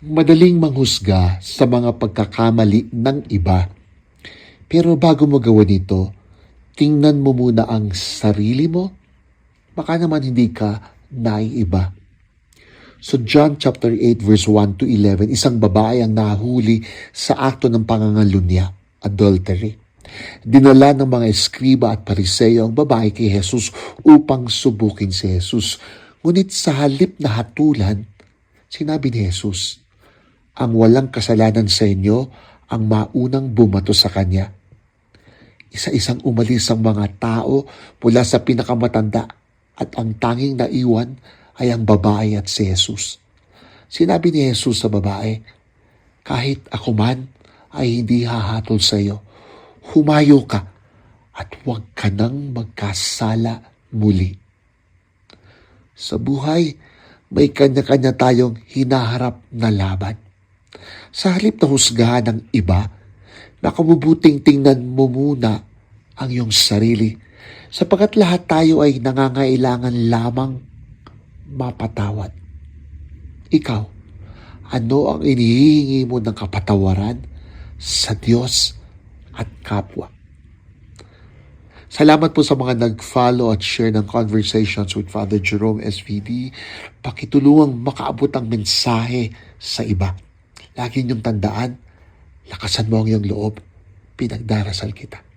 Madaling manghusga sa mga pagkakamali ng iba. Pero bago mo gawa nito, tingnan mo muna ang sarili mo. Baka naman hindi ka naiiba. So John chapter 8 verse 1 to 11, isang babae ang nahuli sa akto ng pangangalunya, adultery. Dinala ng mga eskriba at pariseyo ang babae kay Jesus upang subukin si Jesus. Ngunit sa halip na hatulan, sinabi ni Jesus, ang walang kasalanan sa inyo ang maunang bumato sa kanya. Isa-isang umalis ang mga tao mula sa pinakamatanda at ang tanging naiwan ay ang babae at si Jesus. Sinabi ni Jesus sa babae, kahit ako man ay hindi hahatol sa iyo, humayo ka at huwag ka nang magkasala muli. Sa buhay, may kanya-kanya tayong hinaharap na laban. Sa halip na husgahan ng iba, nakabubuting tingnan mo muna ang iyong sarili sapagat lahat tayo ay nangangailangan lamang mapatawad. Ikaw, ano ang inihihingi mo ng kapatawaran sa Diyos at kapwa? Salamat po sa mga nag-follow at share ng conversations with Father Jerome SVD. Pakitulungang makaabot ang mensahe sa iba. Lagi niyong tandaan, lakasan mo ang iyong loob. Pinagdarasal kita.